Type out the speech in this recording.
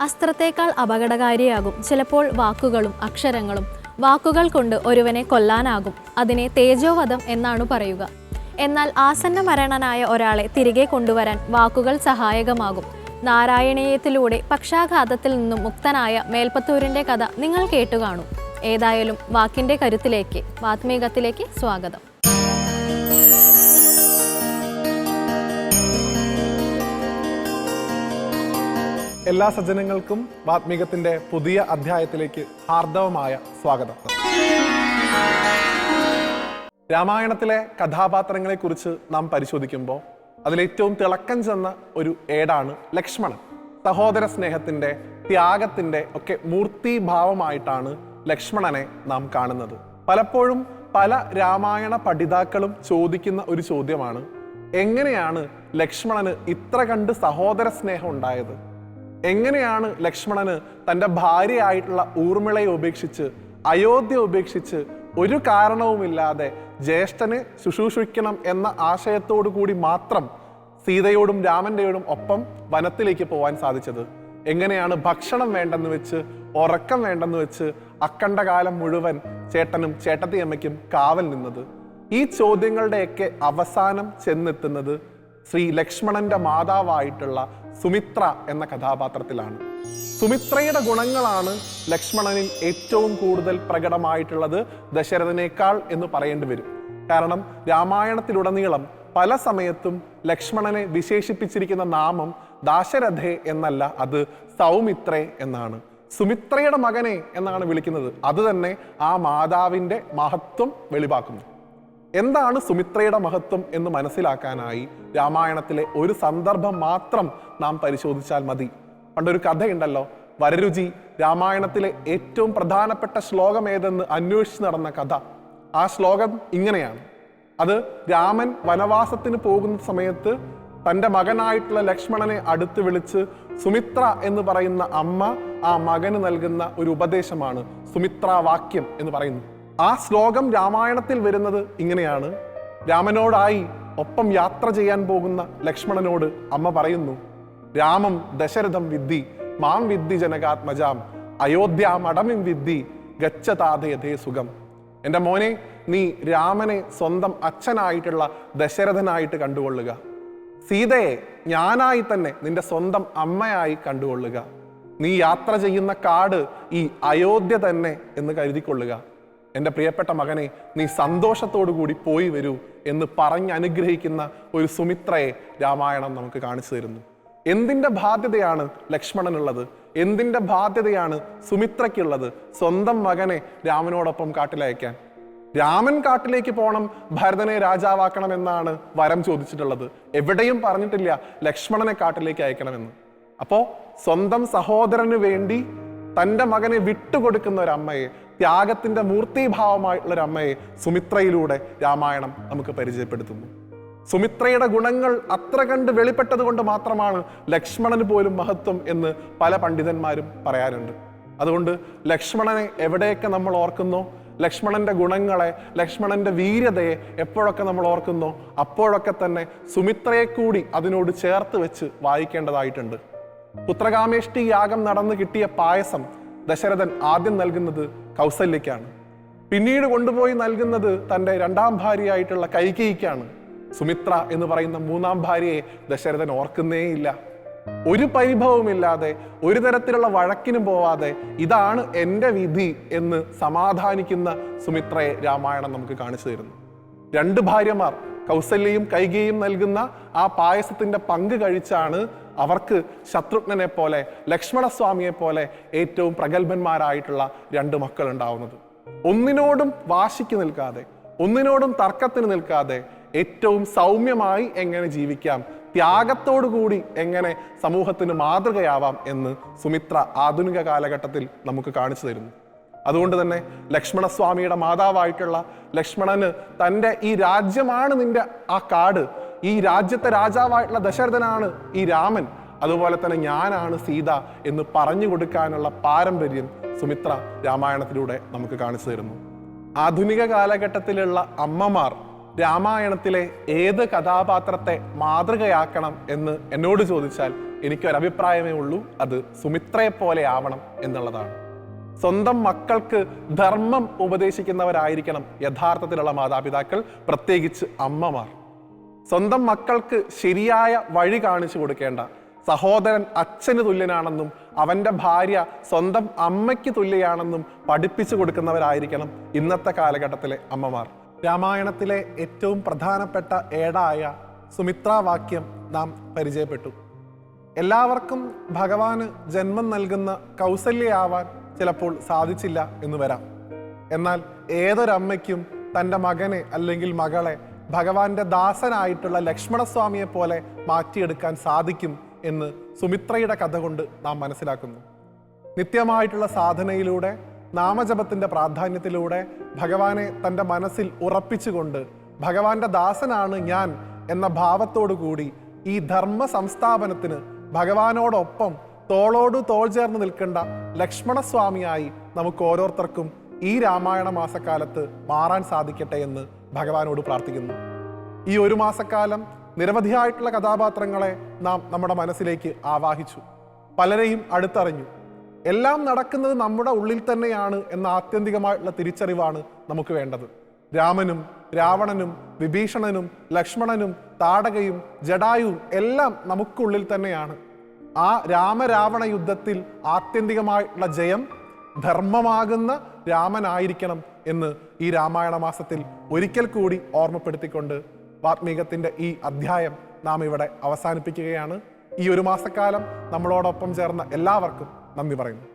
അസ്ത്രത്തേക്കാൾ അപകടകാരിയാകും. ചിലപ്പോൾ വാക്കുകളും അക്ഷരങ്ങളും. വാക്കുകൾ കൊണ്ട് ഒരുവനെ കൊല്ലാനാകും. അതിനെ തേജോവധം എന്നാണ് പറയുക. എന്നാൽ ആസന്ന മരണനായ ഒരാളെ തിരികെ കൊണ്ടുവരാൻ വാക്കുകൾ സഹായകമാകും. നാരായണീയത്തിലൂടെ പക്ഷാഘാതത്തിൽ നിന്നും മുക്തനായ മേൽപ്പത്തൂരിന്റെ കഥ നിങ്ങൾ കേട്ടുകാണും ഏതായാലും വാക്കിന്റെ കരുത്തിലേക്ക് വാത്മീകത്തിലേക്ക് സ്വാഗതം. എല്ലാ സജ്ജനങ്ങൾക്കും വാത്മീകത്തിന്റെ പുതിയ അധ്യായത്തിലേക്ക് ഹാർദവമായ സ്വാഗതം. രാമായണത്തിലെ കഥാപാത്രങ്ങളെ കുറിച്ച് നാം പരിശോധിക്കുമ്പോൾ അതിലേറ്റവും തിളക്കം ചെന്ന ഒരു ഏടാണ് ലക്ഷ്മണൻ. സഹോദര സ്നേഹത്തിന്റെ ത്യാഗത്തിന്റെ ഒക്കെ മൂർത്തിഭാവമായിട്ടാണ് ലക്ഷ്മണനെ നാം കാണുന്നത്. പലപ്പോഴും പല രാമായണ പഠിതാക്കളും ചോദിക്കുന്ന ഒരു ചോദ്യമാണ് എങ്ങനെയാണ് ലക്ഷ്മണന് ഇത്ര കണ്ട് സഹോദര സ്നേഹം ഉണ്ടായത്? എങ്ങനെയാണ് ലക്ഷ്മണന് തന്റെ ഭാര്യയായിട്ടുള്ള ഊർമിളയെ ഉപേക്ഷിച്ച് അയോധ്യ ഉപേക്ഷിച്ച് ഒരു കാരണവുമില്ലാതെ ജ്യേഷ്ഠനെ ശുശ്രൂഷിക്കണം എന്ന ആശയത്തോടു കൂടി മാത്രം സീതയോടും രാമന്റെയോടും ഒപ്പം വനത്തിലേക്ക് പോവാൻ സാധിച്ചത്? എങ്ങനെയാണ് ഭക്ഷണം വേണ്ടെന്ന് വെച്ച് ഉറക്കം വേണ്ടെന്ന് വെച്ച് അക്കണ്ടകാലം മുഴുവൻ ചേട്ടനും ചേട്ടത്തിയമ്മയ്ക്കും കാവൽ നിന്നത്? ഈ ചോദ്യങ്ങളുടെയൊക്കെ അവസാനം ചെന്നെത്തുന്നത് ശ്രീ ലക്ഷ്മണന്റെ മാതാവായിട്ടുള്ള സുമിത്ര എന്ന കഥാപാത്രത്തിലാണ്. സുമിത്രയുടെ ഗുണങ്ങളാണ് ലക്ഷ്മണനിൽ ഏറ്റവും കൂടുതൽ പ്രകടമായിട്ടുള്ളത് ദശരഥനേക്കാൾ എന്ന് പറയേണ്ടി വരും. കാരണം രാമായണത്തിലുടനീളം പല സമയത്തും ലക്ഷ്മണനെ വിശേഷിപ്പിച്ചിരിക്കുന്ന നാമം ദാശരഥേ എന്നല്ല അത് സൗമിത്രേ എന്നാണ്. സുമിത്രയുടെ മകനെ എന്നാണ് വിളിക്കുന്നത്. അത് തന്നെ ആ മാതാവിന്റെ മഹത്വം വെളിവാക്കുന്നു. എന്താണ് സുമിത്രയുടെ മഹത്വം എന്ന് മനസ്സിലാക്കാനായി രാമായണത്തിലെ ഒരു സന്ദർഭം മാത്രം നാം പരിശോധിച്ചാൽ മതി. പണ്ടൊരു കഥയുണ്ടല്ലോ വരരുചി രാമായണത്തിലെ ഏറ്റവും പ്രധാനപ്പെട്ട ശ്ലോകം ഏതെന്ന് അന്വേഷിച്ച് നടന്ന കഥ. ആ ശ്ലോകം ഇങ്ങനെയാണ്. അത് രാമൻ വനവാസത്തിന് പോകുന്ന സമയത്ത് തന്റെ മകനായിട്ടുള്ള ലക്ഷ്മണനെ അടുത്ത് വിളിച്ച് സുമിത്ര എന്ന് പറയുന്ന അമ്മ ആ മകന് നൽകുന്ന ഒരു ഉപദേശമാണ് സുമിത്ര വാക്യം എന്ന് പറയുന്നു. ആ ശ്ലോകം രാമായണത്തിൽ വരുന്നത് ഇങ്ങനെയാണ്. രാമനോടായി ഒപ്പം യാത്ര ചെയ്യാൻ പോകുന്ന ലക്ഷ്മണനോട് അമ്മ പറയുന്നു രാമം ദശരഥം വിദ്ധി മാം വിദ്ധി ജനകാത്മജാം അയോധ്യാമടമിം വിദ്ധി ഗച്ഛതാതയതേ സുഖം. എന്റെ മോനെ നീ രാമനെ സ്വന്തം അച്ഛനായിട്ടുള്ള ദശരഥനായിട്ട് കണ്ടുകൊള്ളുക. സീതയെ ഞാനായി തന്നെ നിന്റെ സ്വന്തം അമ്മയായി കണ്ടുകൊള്ളുക. നീ യാത്ര ചെയ്യുന്ന കാട് ഈ അയോധ്യ തന്നെ എന്ന് കരുതിക്കൊള്ളുക. എന്റെ പ്രിയപ്പെട്ട മകനെ നീ സന്തോഷത്തോടു കൂടി പോയി വരൂ എന്ന് പറഞ്ഞ് അനുഗ്രഹിക്കുന്ന ഒരു സുമിത്രയെ രാമായണം നമുക്ക് കാണിച്ചു തരുന്നു. എന്തിന്റെ ബാധ്യതയാണ് ലക്ഷ്മണനുള്ളത്? എന്തിന്റെ ബാധ്യതയാണ് സുമിത്രയ്ക്കുള്ളത്? സ്വന്തം മകനെ രാമനോടൊപ്പം കാട്ടിലയക്കാൻ. രാമൻ കാട്ടിലേക്ക് പോകണം ഭരതനെ രാജാവാക്കണം എന്നാണ് വരം ചോദിച്ചിട്ടുള്ളത്. എവിടെയും പറഞ്ഞിട്ടില്ല ലക്ഷ്മണനെ കാട്ടിലേക്ക് അയക്കണമെന്ന്. അപ്പോൾ സ്വന്തം സഹോദരന് വേണ്ടി തന്റെ മകനെ വിട്ടുകൊടുക്കുന്ന ഒരു അമ്മയെ ത്യാഗത്തിന്റെ മൂർത്തിഭാവമായിട്ടുള്ള ഒരു അമ്മയെ സുമിത്രയിലൂടെ രാമായണം നമുക്ക് പരിചയപ്പെടുത്തുന്നു. സുമിത്രയുടെ ഗുണങ്ങൾ അത്ര കണ്ട് വെളിപ്പെട്ടത് കൊണ്ട് മാത്രമാണ് ലക്ഷ്മണന് പോലും മഹത്വം എന്ന് പല പണ്ഡിതന്മാരും പറയാറുണ്ട്. അതുകൊണ്ട് ലക്ഷ്മണനെ എവിടെയൊക്കെ നമ്മൾ ഓർക്കുന്നോ ലക്ഷ്മണന്റെ ഗുണങ്ങളെ ലക്ഷ്മണന്റെ വീര്യതയെ എപ്പോഴൊക്കെ നമ്മൾ ഓർക്കുന്നോ അപ്പോഴൊക്കെ തന്നെ സുമിത്രയെ കൂടി അതിനോട് ചേർത്ത് വെച്ച് വായിക്കേണ്ടതായിട്ടുണ്ട്. പുത്രകാമേഷ്ടി യാഗം നടന്നു കിട്ടിയ പായസം ദശരഥൻ ആദ്യം നൽകുന്നത് കൗസല്യക്കാണ് പിന്നീട് കൊണ്ടുപോയി നൽകുന്നത് തന്റെ രണ്ടാം ഭാര്യയായിട്ടുള്ള കൈകേയിക്കാണ്. സുമിത്ര എന്ന് പറയുന്ന മൂന്നാം ഭാര്യയെ ദശരഥൻ ഓർക്കുന്നേയില്ല. ഒരു പരിഭവമില്ലാതെ ഒരു തരത്തിലുള്ള വഴക്കിനും പോവാതെ ഇതാണ് എന്റെ വിധി എന്ന് സമാധാനിക്കുന്ന സുമിത്രയെ രാമായണം നമുക്ക് കാണിച്ചു തരുന്നു. രണ്ട് ഭാര്യമാർ കൗസല്യയും കൈകയും നൽകുന്ന ആ പായസത്തിന്റെ പങ്ക് കഴിച്ചാണ് അവർക്ക് ശത്രുഘ്നനെ പോലെ ലക്ഷ്മണസ്വാമിയെ പോലെ ഏറ്റവും പ്രഗത്ഭന്മാരായിട്ടുള്ള രണ്ട് മക്കൾ ഉണ്ടാവുന്നത്. ഒന്നിനോടും വാശിക്ക് നിൽക്കാതെ ഒന്നിനോടും തർക്കത്തിന് നിൽക്കാതെ ഏറ്റവും സൗമ്യമായി എങ്ങനെ ജീവിക്കാം കൂടി എങ്ങനെ സമൂഹത്തിന് മാതൃകയാവാം എന്ന് സുമിത്ര ആധുനിക കാലഘട്ടത്തിൽ നമുക്ക് കാണിച്ചു തരുന്നു. അതുകൊണ്ട് തന്നെ ലക്ഷ്മണസ്വാമിയുടെ മാതാവായിട്ടുള്ള ലക്ഷ്മണന് തന്റെ ഈ രാജ്യമാണ് നിന്റെ ആ കാട്. ഈ രാജ്യത്തെ രാജാവായിട്ടുള്ള ദശരഥനാണ് ഈ രാമൻ. അതുപോലെ തന്നെ ഞാനാണ് സീത എന്ന് പറഞ്ഞു കൊടുക്കാനുള്ള പാരമ്പര്യം സുമിത്ര രാമായണത്തിലൂടെ നമുക്ക് കാണിച്ചു തരുന്നു. ആധുനിക കാലഘട്ടത്തിലുള്ള അമ്മമാർ രാമായണത്തിലെ ഏത് കഥാപാത്രത്തെ മാതൃകയാക്കണം എന്ന് എന്നോട് ചോദിച്ചാൽ എനിക്കൊരഭിപ്രായമേ ഉള്ളൂ. അത് സുമിത്രയെ പോലെ ആവണം എന്നുള്ളതാണ്. സ്വന്തം മക്കൾക്ക് ധർമ്മം ഉപദേശിക്കുന്നവരായിരിക്കണം യഥാർത്ഥത്തിലുള്ള മാതാപിതാക്കൾ പ്രത്യേകിച്ച് അമ്മമാർ. സ്വന്തം മക്കൾക്ക് ശരിയായ വഴി കാണിച്ചു കൊടുക്കേണ്ട സഹോദരൻ അച്ഛന് തുല്യനാണെന്നും അവന്റെ ഭാര്യ സ്വന്തം അമ്മയ്ക്ക് തുല്യയാണെന്നും പഠിപ്പിച്ചു കൊടുക്കുന്നവരായിരിക്കണം ഇന്നത്തെ കാലഘട്ടത്തിലെ അമ്മമാർ. രാമായണത്തിലെ ഏറ്റവും പ്രധാനപ്പെട്ട ഏടായ സുമിത്രാവാക്യം നാം പരിചയപ്പെട്ടു. എല്ലാവർക്കും ഭഗവാന് ജന്മം നൽകുന്ന കൗസല്യയാവാൻ ചിലപ്പോൾ സാധിച്ചില്ല എന്ന് വരാം. എന്നാൽ ഏതൊരമ്മയ്ക്കും തന്റെ മകനെ അല്ലെങ്കിൽ മകളെ ഭഗവാന്റെ ദാസനായിട്ടുള്ള ലക്ഷ്മണസ്വാമിയെ പോലെ മാറ്റിയെടുക്കാൻ സാധിക്കും എന്ന് സുമിത്രയുടെ കഥ കൊണ്ട് നാം മനസ്സിലാക്കുന്നു. നിത്യമായിട്ടുള്ള സാധനയിലൂടെ നാമജപത്തിന്റെ പ്രാധാന്യത്തിലൂടെ ഭഗവാനെ തന്റെ മനസ്സിൽ ഉറപ്പിച്ചുകൊണ്ട് ഭഗവാന്റെ ദാസനാണ് ഞാൻ എന്ന ഭാവത്തോടു കൂടി ഈ ധർമ്മ സംസ്ഥാപനത്തിന് ഭഗവാനോടൊപ്പം തോളോടു തോൾ ചേർന്ന് നിൽക്കേണ്ട ലക്ഷ്മണസ്വാമിയായി നമുക്ക് ഓരോരുത്തർക്കും ഈ രാമായണ മാസക്കാലത്ത് മാറാൻ സാധിക്കട്ടെ എന്ന് ഭഗവാനോട് പ്രാർത്ഥിക്കുന്നു. ഈ ഒരു മാസക്കാലം നിരവധിയായിട്ടുള്ള കഥാപാത്രങ്ങളെ നാം നമ്മുടെ മനസ്സിലേക്ക് ആവാഹിച്ചു. പലരെയും അടുത്തറിഞ്ഞു. എല്ലാം നടക്കുന്നത് നമ്മുടെ ഉള്ളിൽ തന്നെയാണ് എന്ന ആത്യന്തികമായിട്ടുള്ള തിരിച്ചറിവാണ് നമുക്ക് വേണ്ടത്. രാമനും രാവണനും വിഭീഷണനും ലക്ഷ്മണനും താടകയും ജഡായുവും എല്ലാം നമുക്കുള്ളിൽ തന്നെയാണ്. ആ രാമരാവണ യുദ്ധത്തിൽ ആത്യന്തികമായിട്ടുള്ള ജയം ധർമ്മമാകുന്ന രാമനായിരിക്കണം എന്ന് ഈ രാമായണ മാസത്തിൽ ഒരിക്കൽ കൂടി ഓർമ്മപ്പെടുത്തിക്കൊണ്ട് വാത്മീകത്തിന്റെ ഈ അധ്യായം നാം ഇവിടെ അവസാനിപ്പിക്കുകയാണ്. ഈ ഒരു മാസക്കാലം നമ്മളോടൊപ്പം ചേർന്ന എല്ലാവർക്കും നന്ദി പറയുന്നു.